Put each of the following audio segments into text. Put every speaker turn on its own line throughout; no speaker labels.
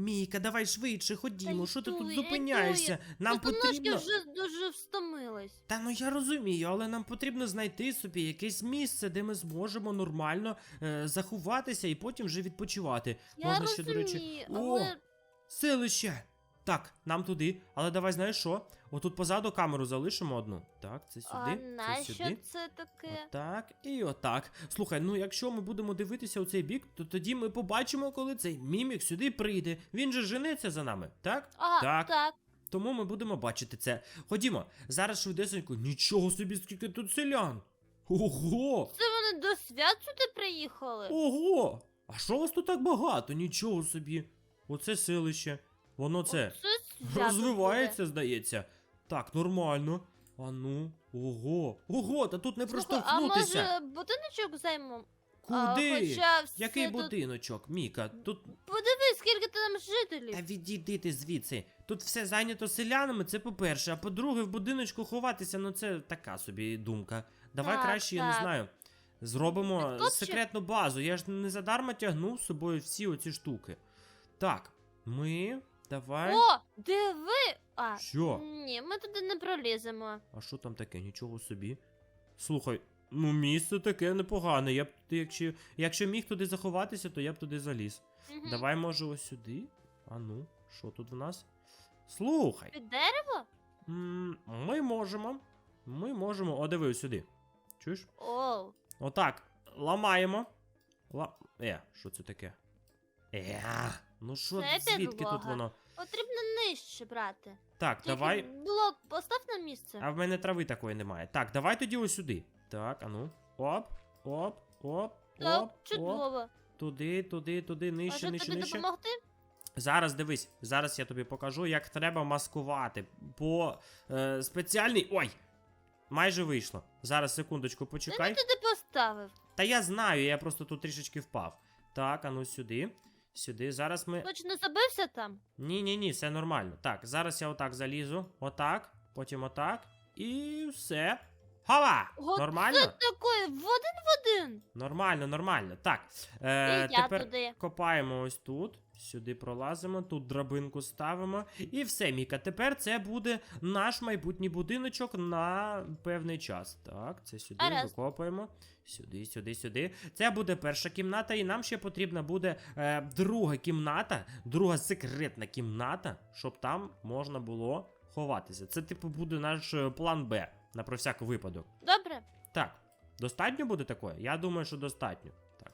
Мійка, давай швидше, ходімо. Що ти тут зупиняєшся? Нам
Просто
потрібно.
вже дуже встомилась.
Та ну я розумію, але нам потрібно знайти собі якесь місце, де ми зможемо нормально е, заховатися і потім вже відпочивати.
Я
Можна ще, до речі. О,
але
селище! Так, нам туди. Але давай знаєш що? Отут позаду камеру залишимо одну. Так, це сюди.
а
це
нащо
сюди.
це таке?
Отак і отак. Слухай, ну якщо ми будемо дивитися у цей бік, то тоді ми побачимо, коли цей мімік сюди прийде. Він же жениться за нами, так?
А,
Так.
так.
Тому ми будемо бачити це. Ходімо, зараз швидесенько. Нічого собі, скільки тут селян. Ого!
Це вони до свят сюди приїхали?
Ого! А що вас тут так багато? Нічого собі. Оце селище. Воно це
Оце
розвивається, здається. Так, нормально. А ну, ого. Ого, та тут не.
Слухай, а
проштовхнутися.
може будиночок займемо? А,
Куди?
хоча все
Який
тут...
будиночок, Міка? Тут.
Подивись, скільки там жителів.
Та відійди ти звідси. Тут все зайнято селянами, це по-перше, а по-друге, в будиночку ховатися, ну це така собі думка. Давай
Так,
краще, я не
так.
знаю. Зробимо
Так тут ще-
секретну базу. Я ж не задарма тягнув з собою всі оці штуки. Так, ми. Давай.
О, диви! А,
Що?
ні, ми туди не проліземо.
А що там таке? Нічого собі. Слухай, ну місце таке непогане. Я б туди, якщо, якщо міг туди заховатися, то я б туди заліз.
Мгм.
Давай, може, ось сюди. А ну, що тут в нас? Слухай.
Під дерево?
м, Ми можемо. Ми можемо. О, диви сюди. Чуєш?
Оу.
Отак. Ламаємо. Ла... Е, що це таке? Е, ну що,
Це
звідки тут воно?
Потрібно нижче брати.
Так,
Тільки
давай.
Блок постав на місце.
А в мене трави такої немає. Так, давай тоді ось сюди. Так, а ну. Оп, оп, оп,
Так,
оп, оп.
чудово.
Туди, туди, туди, нижче,
Може
нижче,
тобі
нижче.
допомогти?
Зараз дивись, зараз я тобі покажу, як треба маскувати. По е, спеціальній. Ой! Майже вийшло. Зараз секундочку
Ти
почекай.
не туди поставив.
Та я знаю, я просто тут трішечки впав. Так, а ну сюди. Сюди. Зараз ми.
Точно забився там?
Ні, ні, ні, все нормально. Так, зараз я отак залізу. Отак, потім отак. І все. Хава!
О,
Нормально?
Це такое? в один в один.
Нормально, нормально. Так. Е,
І я
тепер
туди.
копаємо ось тут. Сюди пролазимо, тут драбинку ставимо. І все, Міка. Тепер це буде наш майбутній будиночок на певний час. Так, це сюди
Гаразд.
викопаємо. Сюди, сюди, сюди. Це буде перша кімната, і нам ще потрібна буде е, друга кімната, друга секретна кімната, щоб там можна було ховатися. Це, типу, буде наш е, план Б на про всяк випадок.
Добре.
Так, достатньо буде такое? Я думаю, що достатньо.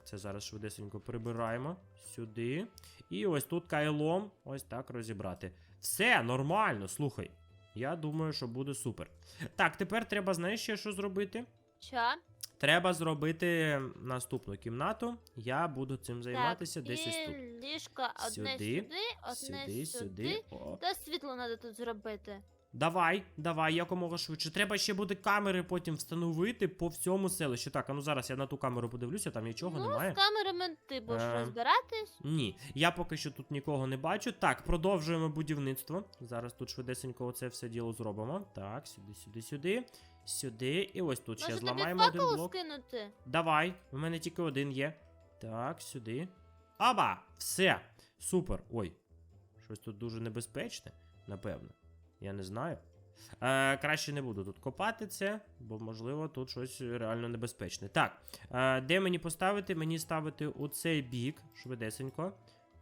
Це зараз швидесенько прибираємо сюди. І ось тут кайлом ось так розібрати. Все, нормально, слухай. Я думаю, що буде супер. Так, тепер треба, знаєш, ще що зробити?
Ча?
Треба зробити наступну кімнату. Я буду цим займатися
так,
десь ось тут.
ліжко одне
Сюди,
сюди, одне
Сюди,
сюди.
сюди.
Та світло треба тут зробити.
Давай, давай, якомога швидше. Треба ще буде камери потім встановити по всьому селищу. Так, а ну зараз я на ту камеру подивлюся, там нічого
ну,
немає.
з камерами ти будеш
Е,
розбиратись.
Ні, я поки що тут нікого не бачу. Так, продовжуємо будівництво. Зараз тут швидесенько оце все діло зробимо. Так, сюди, сюди, сюди, сюди. І ось тут ще
Може тобі
зламаємо один блок.
скинути?
Давай, у мене тільки один є. Так, сюди. Аба! Все! Супер. Ой. Щось тут дуже небезпечне, напевно. Я не знаю. Е, краще не буду тут копати це, бо, можливо, тут щось реально небезпечне. Так, е, де мені поставити? Мені ставити у цей бік, швидесенько.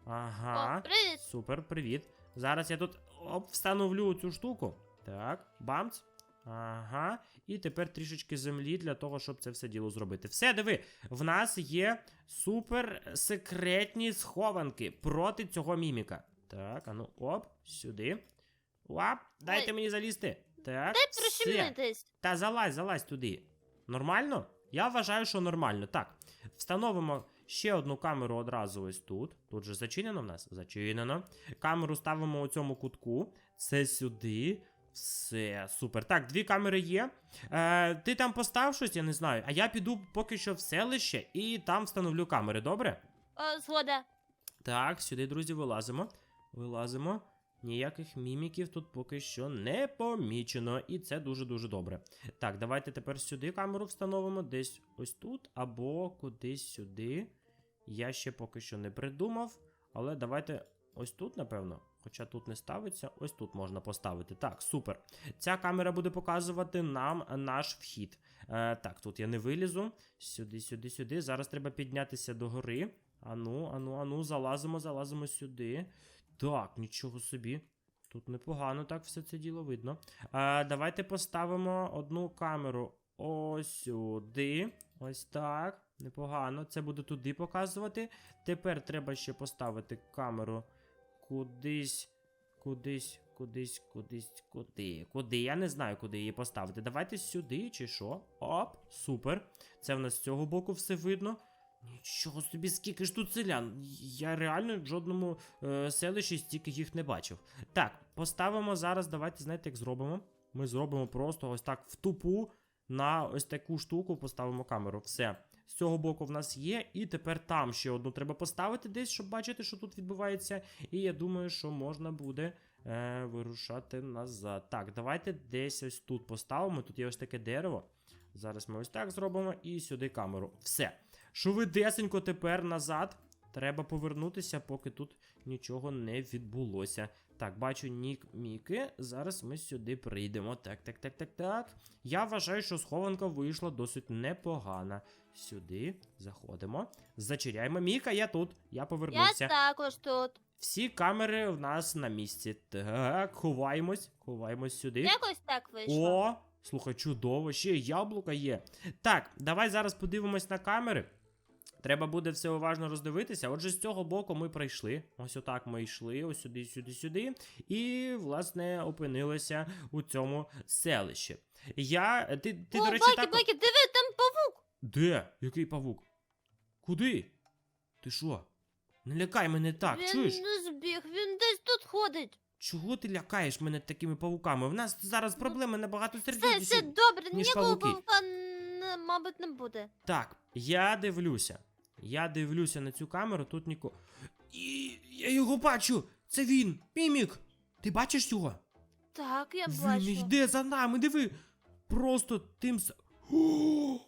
Ага.
О, привіт.
Супер, привіт. Зараз я тут оп, встановлю цю штуку. Так, бамц. Ага. І тепер трішечки землі для того, щоб це все діло зробити. Все, диви, в нас є супер секретні схованки проти цього міміка. Так, а ну оп, сюди. Оп, дайте
Ой.
мені залізти. Так,
Дай
все. Та залазь, залазь туди. Нормально? Я вважаю, що нормально. Так, встановимо ще одну камеру одразу ось тут. Тут же зачинено в нас? Зачинено. Камеру ставимо у цьому кутку. Це сюди. Все, супер. Так, дві камери є. Е, ти там постав щось, я не знаю. А я піду поки що в селище і там встановлю камери, добре?
О, згода.
Так, сюди, друзі, вилазимо. Вилазимо. Ніяких міміків тут поки що не помічено, і це дуже-дуже добре. Так, давайте тепер сюди камеру встановимо, десь ось тут, або кудись сюди. Я ще поки що не придумав, але давайте ось тут, напевно. Хоча тут не ставиться, ось тут можна поставити. Так, супер. Ця камера буде показувати нам наш вхід. Е, так, тут я не вилізу. Сюди, сюди, сюди. Зараз треба піднятися до гори. Ану, ану, ану, залазимо, залазимо сюди. Так, нічого собі. Тут непогано так все це діло видно. А, давайте поставимо одну камеру ось сюди. Ось так. Непогано. Це буде туди показувати. Тепер треба ще поставити камеру кудись, кудись, кудись, кудись, куди. Куди? Я не знаю, куди її поставити. Давайте сюди чи що? Оп, супер. Це в нас з цього боку все видно. Нічого собі, скільки ж тут селян. Я реально в жодному е, селищі стільки їх не бачив. Так, поставимо зараз, давайте, знаєте, як зробимо. Ми зробимо просто ось так в тупу на ось таку штуку поставимо камеру. Все. З цього боку в нас є, і тепер там ще одну треба поставити десь, щоб бачити, що тут відбувається. І я думаю, що можна буде е, вирушати назад. Так, давайте десь ось тут поставимо. Тут є ось таке дерево. Зараз ми ось так зробимо і сюди камеру. Все. Швидесенько тепер назад. Треба повернутися, поки тут нічого не відбулося. Так, бачу нік Міки. Зараз ми сюди прийдемо. Так, так, так, так, так. Я вважаю, що схованка вийшла досить непогана. Сюди заходимо. Зачиряємо. Міка, я тут. Я
Я також тут.
Всі камери в нас на місці. Так, ховаємось, ховаємось сюди.
Якось так вийшло.
О, слухай, чудово, ще яблука є. Так, давай зараз подивимось на камери. Треба буде все уважно роздивитися. Отже, з цього боку ми пройшли. Ось отак ми йшли, ось сюди, сюди, сюди. І, власне, опинилися у цьому селищі. Я. Ти, ти
О,
до речі,
Бакі,
так.
Бакі, диви, там павук.
Де? Який павук? Куди? Ти що? Не лякай мене так,
він
чуєш?
не збіг, він десь тут ходить.
Чого ти лякаєш мене такими павуками? В нас зараз проблеми набагато
Все,
серйозніші.
все добре,
ніж
ніякого
павуки.
павука, мабуть, не буде.
Так, я дивлюся. Я дивлюся на цю камеру, тут нікого. І я його бачу! Це він! Мімік! Ти бачиш його?
Так, я
він
бачу.
йде за нами, диви! Просто тим. О!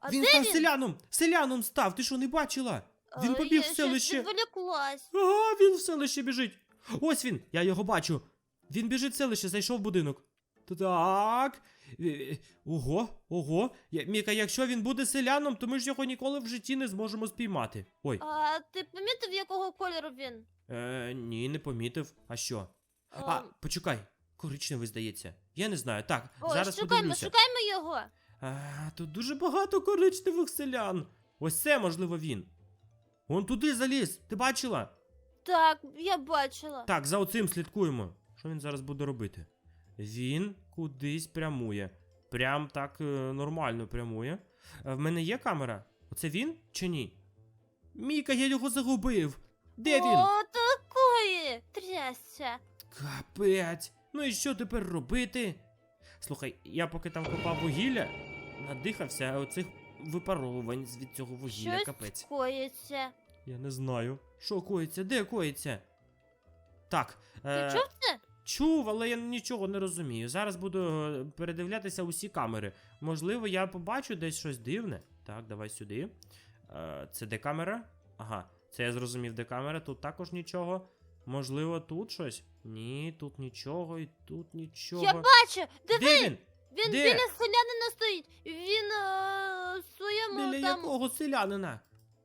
А
він
де
став
він?
селяном! Селяном став! Ти що не бачила? Він побіг
я
в селище. Ага, він в селище біжить. Ось він, я його бачу. Він біжить в селище, зайшов в будинок. Так. Е, е, Ого, ого. Я- Міка, якщо він буде селяном, то ми ж його ніколи в житті не зможемо спіймати. Ой.
А ти помітив, якого кольору він?
Е, ні, не помітив. А що?
Ем,
А, почекай. Коричневий, здається. Я не знаю. Так,
Ой,
зараз
шукаймо,
подивлюся.
шукаймо його.
А, тут дуже багато коричневих селян. Ось це, можливо, він. Он туди заліз. Ти бачила?
Так, я бачила.
Так, за оцим слідкуємо. Що він зараз буде робити? Він кудись прямує. Прям так е, нормально прямує. Е, в мене є камера? Оце він чи ні? Міка, я його загубив. Де він?
О, такої! Трясся.
Капець. Ну і що тепер робити? Слухай, я поки там копав вугілля, надихався оцих випаровувань від цього вугілля.
Щось
Капець.
коїться.
Я не знаю. Що коїться? Де коїться? Так.
Ти
е,
чув це?
Чув, але я нічого не розумію. Зараз буду е, передивлятися усі камери. Можливо, я побачу десь щось дивне. Так, давай сюди. Е, це де камера? Ага, це я зрозумів, де камера. Тут також нічого. Можливо, тут щось? Ні, тут нічого, і тут нічого.
Я бачу! Диви!
Де він?
Він
Де?
біля селянина стоїть. Він е, своєму
Біля
там.
якого селянина?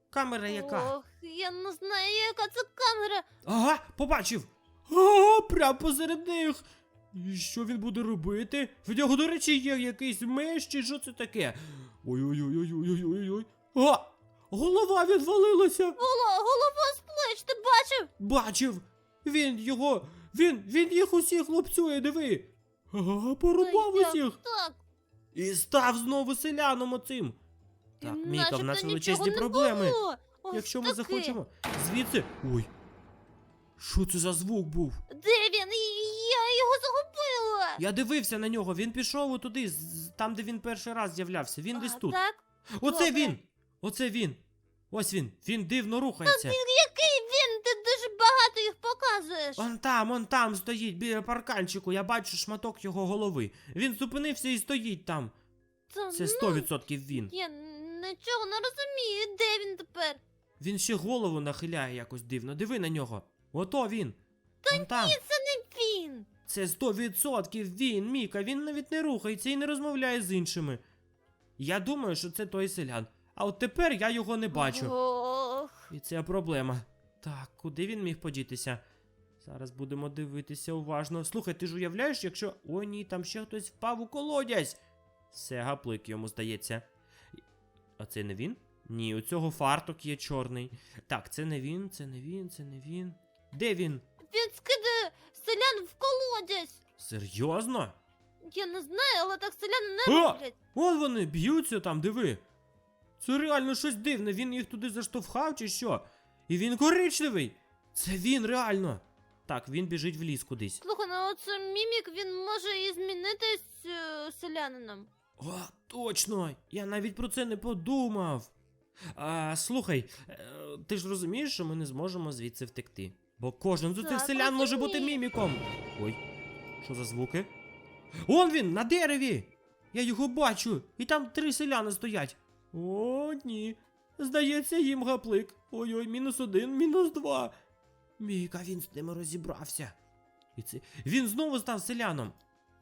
Камера яка?
Ох, я не знаю, яка це камера.
Ага, побачив! Ага, прямо посеред них. І що він буде робити? В нього, до речі, є якийсь меч, чи що це таке? Ой-ой-ой-ой-ой-ой-ой. А! Голова відвалилася!
Голова, голова з плеч, ти бачив?
Бачив! Він його. Він. він їх усіх лупцює, диви! Ага, порубав
Та як
усіх!
Так.
І став знову селяном оцим. Так, Міка, в нас
начебто
величезні
нічого не
проблеми.
було. Ось
Якщо ми
таки.
захочемо. Звідси. Ой. Що це за звук був?
Де він? Я його загубила.
Я дивився на нього, він пішов туди, там, де він перший раз з'являвся. Він десь тут.
Так?
Оце
добре.
він! Оце він! Ось він! Він дивно рухається.
Який він? Ти дуже багато їх показуєш.
Он там, он там стоїть біля парканчику, я бачу шматок його голови. Він зупинився і стоїть там.
Та,
Це
ну,
100% він.
Я нічого не розумію, де він тепер?
Він ще голову нахиляє якось дивно. Диви на нього. Ото він. Та там.
Це не він.
Це 100% він, Міка, він навіть не рухається і не розмовляє з іншими. Я думаю, що це той селян. А от тепер я його не бачу.
Ох.
І це проблема. Так, куди він міг подітися? Зараз будемо дивитися уважно. Слухай, ти ж уявляєш, якщо. О, ні, там ще хтось впав у колодязь. Все, гаплик йому здається. А це не він? Ні, у цього фартук є чорний. Так, це не він, це не він, це не він. Де він?
Він скидає селян в колодязь.
Серйозно?
Я не знаю, але так селяни не
О!
роблять.
Вон вони б'ються там, диви. Це реально щось дивне, він їх туди заштовхав чи що? І він коричневий. Це він реально. Так, він біжить в ліс кудись.
Слухай, ну оце мімік, він може і змінитись е, селянином.
О, точно! Я навіть про це не подумав. А, слухай, е, ти ж розумієш, що ми не зможемо звідси втекти. Бо кожен з цих селян може бути міміком. Ой, що за звуки? Он він, на дереві! Я його бачу, і там три селяни стоять. О, ні. Здається, їм гаплик. Ой-ой, мінус один, мінус два. Міка, він з ними розібрався. І це... Він знову став селяном.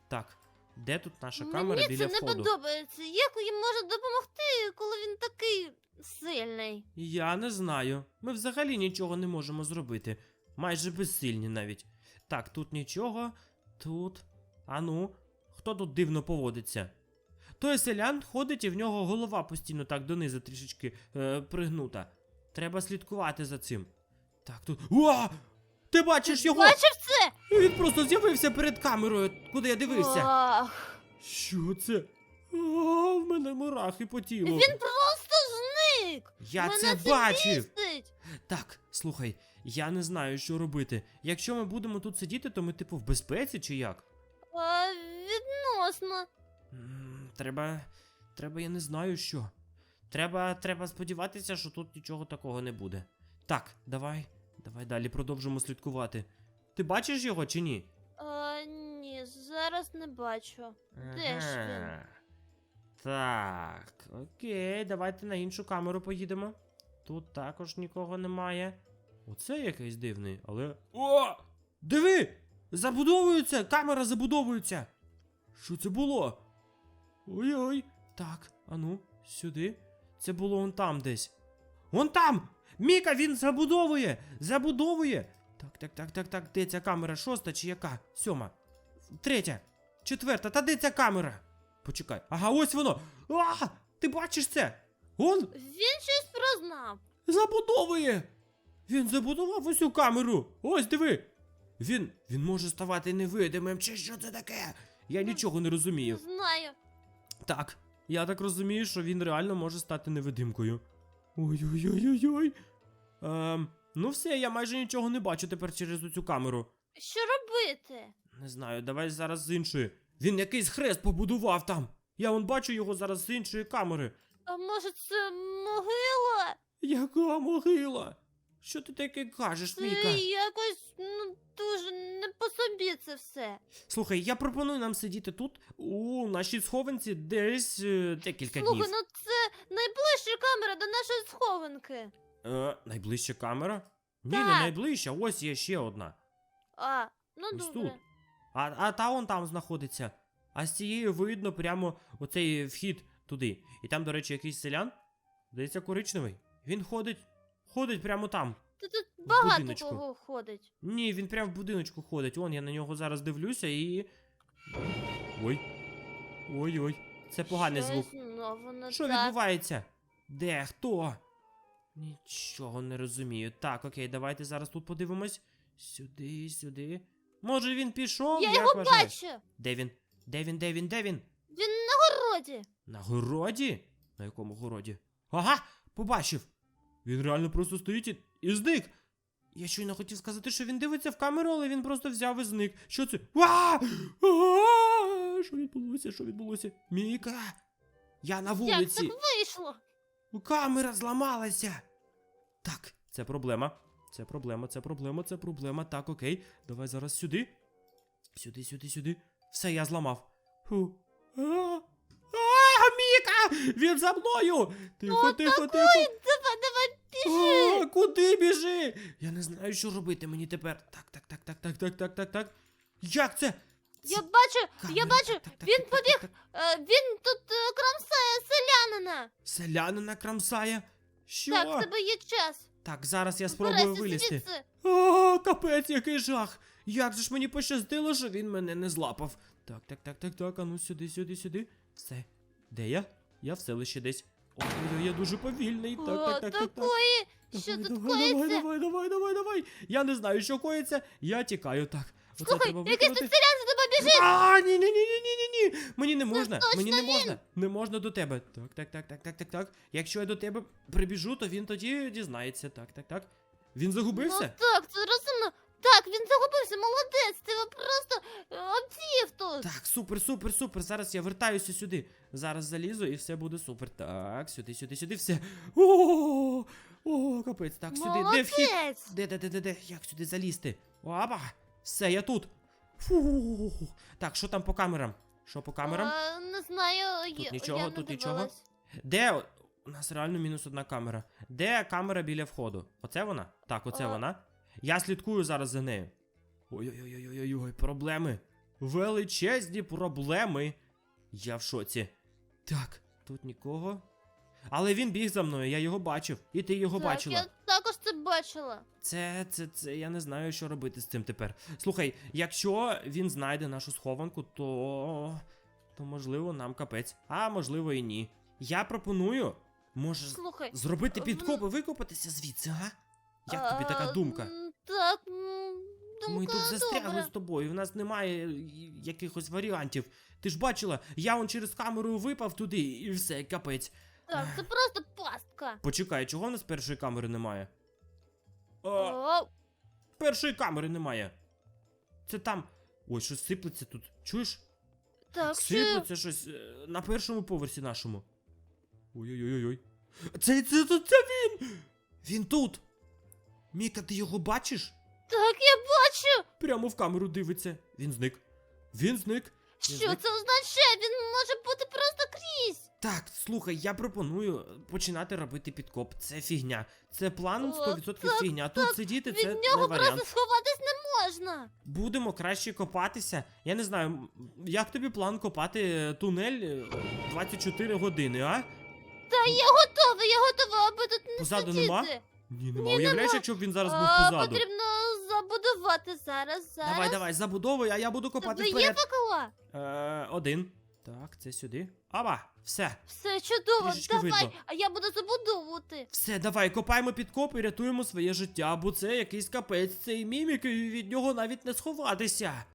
Так, де тут наша камера
Мені
біля
це не подобається. Як їм може допомогти, коли він такий сильний?
Я не знаю. Ми взагалі нічого не можемо зробити. Майже безсильні навіть. Так, тут нічого. Тут. Ану, хто тут дивно поводиться? Той селян ходить і в нього голова постійно так донизу трішечки е, пригнута. Треба слідкувати за цим. Так, тут. О! Ти бачиш його!
Бачив це?
Він просто з'явився перед камерою, куди я дивився.
Ах.
Що це? О, в мене мурахи по тілу.
Він просто зник.
Я
Мене
це
це
бачив.
бісить.
Так, слухай, я не знаю, що робити. Якщо ми будемо тут сидіти, то ми, типу, в безпеці чи як?
А, відносно.
М, Треба. Треба, я не знаю що. Треба, треба сподіватися, що тут нічого такого не буде. Так, давай, давай далі продовжимо слідкувати. Ти бачиш його чи ні?
А, ні, зараз не бачу. Де ж він?
Ага. Так, окей, давайте на іншу камеру поїдемо. Тут також нікого немає. Оце якийсь дивний, але. О! Диви! Забудовується! Камера забудовується! Що це було? Ой-ой. Так, ану, сюди. Це було он там десь. Вон там! Міка, він забудовує! Забудовує! Так, так, так, так, так. Де ця камера? Шоста чи яка? Сьома. Третя. Четверта. Та де ця камера? Почекай. Ага, ось воно. А! Ти бачиш це? Он
Він щось прознав.
забудовує. Він забудував усю камеру. Ось диви. Він. Він може ставати невидимим. Чи що це таке? Я нічого не
Не
розумію.
знаю.
Так, я так розумію, що він реально може стати невидимкою. Ой-ой-ой-ой-ой. Ем, ну все, я майже нічого не бачу тепер через цю камеру.
Що робити?
Не знаю, давай зараз з іншої. Він якийсь хрест побудував там. Я вон бачу його зараз з іншої камери.
А може це могила?
Яка могила? Що ти таке кажеш, Міка?
якось ну дуже не по собі це все.
Слухай, я пропоную нам сидіти тут у нашій схованці десь е, декілька
Слухай,
днів.
ну це найближча камера до нашої схованки.
Е, найближча камера? Ні, не
Так.
найближча, ось є ще одна.
А, ну
Ось
добре.
тут. А, а та он там знаходиться. А з цієї видно прямо оцей вхід туди. І там, до речі, якийсь селян. Здається, коричневий. Він ходить. Ходить прямо там.
Та тут багато
будиночку.
кого ходить.
Ні, він прямо в будиночку ходить. Вон, я на нього зараз дивлюся і. Ой. Ой-ой. Це поганий
Щось
звук. Що відбувається? Де? Хто? Нічого не розумію. Так, окей, давайте зараз тут подивимось. Сюди, сюди. Може він пішов?
Я
Як
його
вважаєш?
бачу.
Де він? Де він, де він, де він?
Він на городі.
На городі? На якому городі? Ага, побачив. Він реально просто стоїть і, і зник. Я щойно хотів сказати, що він дивиться в камеру, але він просто взяв і зник. Що це? А! А! Що відбулося? Що відбулося? Міка! Я на
Як
вулиці.
так вийшло?
Камера зламалася. Так, це проблема. Це проблема, це проблема, це проблема. Так, окей. Давай зараз сюди. Сюди, сюди, сюди. Все, я зламав. Фу. А, а, Міка! Він за мною! Тихо, тихо, тихо.
Біжи!
А, куди біжи? Я не знаю, що робити мені тепер. Так, так, так, так, так, так, так, так, так. Як це?
Я бачу, я
Камера.
бачу,
Так, так,
він
так, так,
побіг.
так.
Е, Він тут е, кромсає селянина.
Селянина крамсає. Що?
Так, в тебе є час.
Так, зараз я спробую
Збирайся
вилізти.
звідси.
О, капець, який жах! Як же ж мені пощастило, що він мене не злапав. Так, так, так, так, так, а ну сюди, сюди, сюди. Все. Де я? Я в селищі десь. Ой, ой, я дуже повільний. Так,
О,
так, так, так, так.
такої. Що
Давай,
тут
давай, давай,
коїться?
давай, давай, давай, давай. Я не знаю, що коїться. Я тікаю так. Оце
Слухай,
треба
якийсь тут
виконати.
селян за тебе біжить.
А, ні, ні, ні, ні, ні, ні, ні. Мені не можна.
точно
Мені не
він.
можна. Не можна до тебе. Так, так, так, так, так, так, так. Якщо я до тебе прибіжу, то він тоді дізнається. Так, так, так. Він загубився?
Ну так, це розумно. Так, він загубився, молодець, ти його просто е, обвів тут.
Так, супер, супер, супер. Зараз я вертаюся сюди. Зараз залізу і все буде супер. Так, сюди, сюди, сюди, все. О, о, капець. Так, сюди. Де вхід?
Молодець.
Де, де, де, де, де? Як сюди залізти? Опа! Все, я тут. Фу. Так, що там по камерам? Що по камерам?
А, не знаю,
Тут
я,
нічого,
я не
тут нічого.
дивилась.
Де? У нас реально мінус одна камера. Де камера біля входу? Оце вона? Так, оце
А.
вона. Я слідкую зараз за нею. Ой-ой-ой-ой-ой, проблеми. Величезні проблеми. Я в шоці. Так, тут нікого. Але він біг за мною, я його бачив. І ти його
так,
бачила.
я також це бачила.
Це, це, це, я не знаю, що робити з цим тепер. Слухай, якщо він знайде нашу схованку, то. то можливо нам капець. А можливо і ні. Я пропоную, може,
Слухай.
зробити підкоп і викопатися звідси, га? Як тобі така думка?
Так, думка
Ми тут застрягли
добра.
з тобою, в нас немає е, якихось варіантів. Ти ж бачила, я он через камеру випав туди і все, капець.
Так, це просто пастка.
Почекай, чого в нас першої камери немає? О,
О,
Першої камери немає. Це там. Ой, щось сиплеться тут. Чуєш?
так, що...
Сиплеться щось е, на першому поверсі нашому. Ой-ой-ой-ой. Це, це, це, це він! Він тут! Міка, ти його бачиш?
Так, я бачу.
Прямо в камеру дивиться. Він зник. Він зник. Він
Що
зник.
це означає? Він може бути просто крізь.
Так, слухай, я пропоную починати робити підкоп. Це фігня. Це план
О,
100%
так,
фігня. Тут сидіти
Від
це не
нього
варіант.
просто сховатись не можна.
Будемо краще копатися. Я не знаю, м, як тобі план копати е, тунель е, 24 години, а?
Та я готова, я готова, аби тут не
Позаду
сидіти.
нема? Ні, нема.
Ні,
Уявляєш,
нема.
якщо б він зараз був
А,
позаду.
Потрібно забудувати зараз. зараз.
Давай, давай, забудовуй, а я буду копати
Тебе є
вперед. Е, один. Так, це сюди. Аба, все.
Все чудово,
Трішечки
давай,
видно.
а я буду забудовувати.
Все, давай, копаємо підкоп і рятуємо своє життя, бо це якийсь капець, цей мімік, і від нього навіть не сховатися.